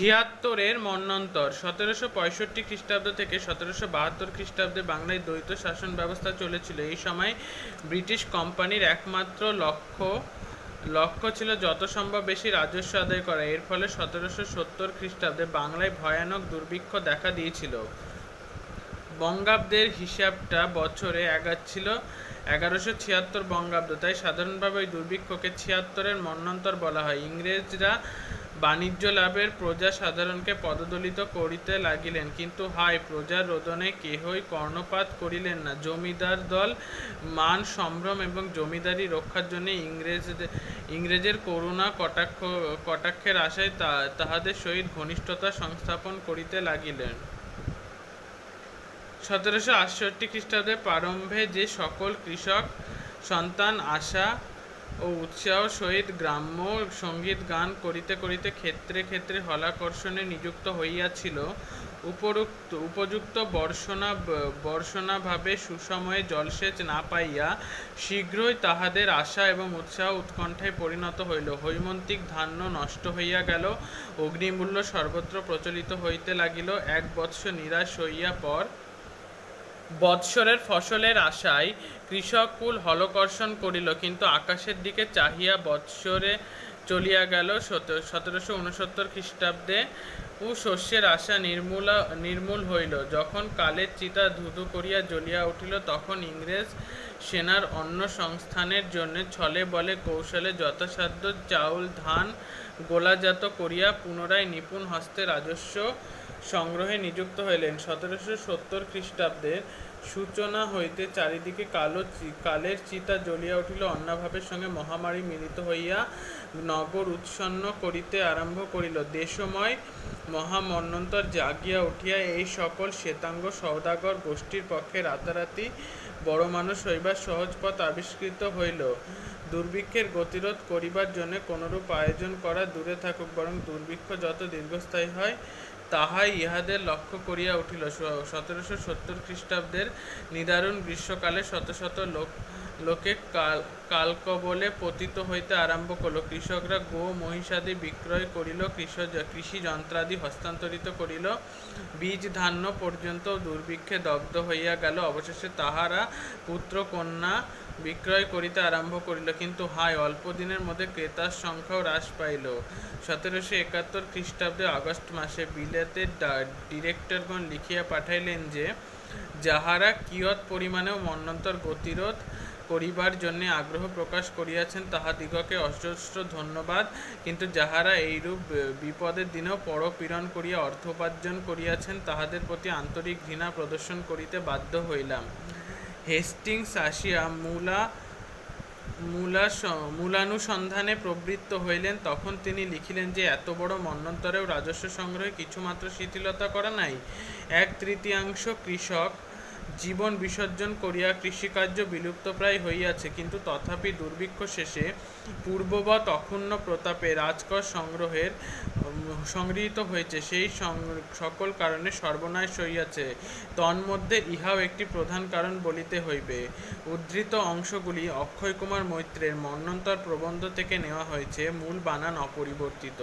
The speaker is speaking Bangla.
ছিয়াত্তরের মন্বন্তর সতেরোশো পঁয়ষট্টি খ্রিস্টাব্দ থেকে সতেরোশো বাহাত্তর খ্রিস্টাব্দে বাংলায় দ্বৈত শাসন ব্যবস্থা চলেছিল। এই সময় ব্রিটিশ কোম্পানির একমাত্র লক্ষ্য লক্ষ্য ছিল যত সম্ভব বেশি রাজস্ব আদায় করা। এর ফলে সতেরোশো সত্তর খ্রিস্টাব্দে বাংলায় ভয়ানক দুর্ভিক্ষ দেখা দিয়েছিল। বঙ্গাব্দের হিসাবটা বছরে এগাচ্ছিল এগারোশো ছিয়াত্তর বঙ্গাব্দ। তাই সাধারণভাবে ওই দুর্ভিক্ষকে ছিয়াত্তরের মন্বন্তর বলা হয়। ইংরেজরা বাণিজ্য লাভের প্রজা সাধারণকে পদদলিত করিতে লাগিলেন, কিন্তু হায়, প্রজার রোদনে কেহই কর্ণপাত করিলেন না। জমিদার দল, মান সম্ভ্রম এবং জমিদারি রক্ষার জন্য ইংরেজদের ইংরেজের করুণা কটাক্ষ, কটাক্ষের আশায় তাহাদের সহিত ঘনিষ্ঠতা সংস্থাপন করিতে লাগিলেন। সতেরোশো আটষট্টি খ্রিস্টাব্দের প্রারম্ভে যে সকল কৃষক সন্তান আশা ও উৎসাহ সহিত গ্রাম্য সংগীত গান করিতে করিতে ক্ষেত্রে ক্ষেত্রে হলাকর্ষণে নিযুক্ত হইয়াছিল। উপরুক্ত, উপযুক্ত বর্ষণা, বর্ষণাভাবে সুসময়ে জলসেচ না পাইয়া শীঘ্রই তাহাদের আশা এবং উৎসাহ উৎকণ্ঠায় পরিণত হইল। হৈমন্তিক ধান্য নষ্ট হইয়া গেল। অগ্নিমূল্য সর্বত্র প্রচলিত হইতে লাগিল। এক বৎস নিরাশ হইয়া পর বৎসরের ফসলের আশায় কৃষককুল হলকর্ষণ করিল, কিন্তু আকাশের দিকে চাহিয়া বৎসরে চলিয়া গেল সতেরোশো উনসত্তর খ্রিস্টাব্দে ও শস্যের আশা নির্মূলা, নির্মূল হইল। যখন কালের চিতা ধুধু করিয়া জ্বলিয়া উঠিল, তখন ইংরেজ সেনার অন্য সংস্থানের জন্য ছলে বলে কৌশলে যথাসাধ্য চাউল, ধান, গোলাজাত করিয়া পুনরায় নিপুণ হস্তে রাজস্ব সংগ্রহে নিযুক্ত হইলেন। সতেরোশো সত্তর খ্রিস্টাব্দের সূচনা হইতে চারিদিকে কালো কালের চিতা জ্বলিয়া উঠিল। অন্নাভাবের সঙ্গে মহামারী মিলিত হইয়া নগর উৎসন্ন করিতে আরম্ভ করিল। দেশময় মহামন্বন্তর জাগিয়া উঠিয়া এই সকল শ্বেতাঙ্গ সওদাগর গোষ্ঠীর পক্ষে রাতারাতি বড় মানুষ হইবার সহজ পথ আবিষ্কৃত হইল। দুর্ভিক্ষের গতিরোধ করিবার জন্য কোনরূপ আয়োজন করা দূরে থাকুক, বরং দুর্ভিক্ষ যত দীর্ঘস্থায়ী হয় তাহাই ইহাদের লক্ষ্য করিয়া উঠিল। সতেরোশো সত্তর খ্রিস্টাব্দের নিদারুণ গ্রীষ্মকালে শত শত লোক, লোকে কাল, কালকবলে পতিত হইতে আরম্ভ করল কৃষকরা গো মহিষাদি বিক্রয় করিল কৃষক কৃষি যন্ত্রাদি হস্তান্তরিত করিল। বীজ ধান্য পর্যন্ত দুর্ভিক্ষে দগ্ধ হইয়া গেল। অবশেষে তাহারা পুত্র কন্যা বিক্রয় করিতে আরম্ভ করিল। কিন্তু হায়, অল্প দিনের মধ্যে ক্রেতার সংখ্যাও হ্রাস পাইল। সতেরোশো একাত্তর খ্রিস্টাব্দে আগস্ট মাসে বিলেতের ডা- ডিরেক্টরগণ লিখিয়া পাঠাইলেন যে, যাহারা কিয়ৎ পরিমাণেও মন্বন্তর গতিরোধ করিবার জন্য আগ্রহ প্রকাশ করিয়াছেন, তাহাদিগকে অজস্র ধন্যবাদ। কিন্তু যাহারা এইরূপ বিপদের দিনেও পরপীড়ন করিয়া অর্থ উপার্জন করিয়াছেন, তাহাদের প্রতি আন্তরিক ঘৃণা প্রদর্শন করিতে বাধ্য হইলাম। হেস্টিংস আসিয়া মূলা মূলা স- মূলানুসন্ধানে প্রবৃত্ত হইলেন, তখন তিনি লিখিলেন যে, এত বড় মন্বন্তরেও রাজস্ব সংগ্রহে কিছুমাত্র শিথিলতা করা নাই। এক তৃতীয়াংশ কৃষক জীবন বিসর্জন করিয়া কৃষিকার্য বিলুপ্তপ্রায় হইয়াছে, কিন্তু তথাপি দুর্ভিক্ষ শেষে পূর্ববৎ অক্ষুণ্ণ প্রতাপে রাজকর সংগ্রহের সংগৃহীত হয়েছে। সেই সকল কারণে সর্বনাশ হইয়াছে। তন্মধ্যে ইহাও একটি প্রধান কারণ বলিতে হইবে। উদ্ধৃত অংশগুলি অক্ষয় কুমার মৈত্রের মন্বন্তর প্রবন্ধ থেকে নেওয়া হয়েছে। মূল বানান অপরিবর্তিত।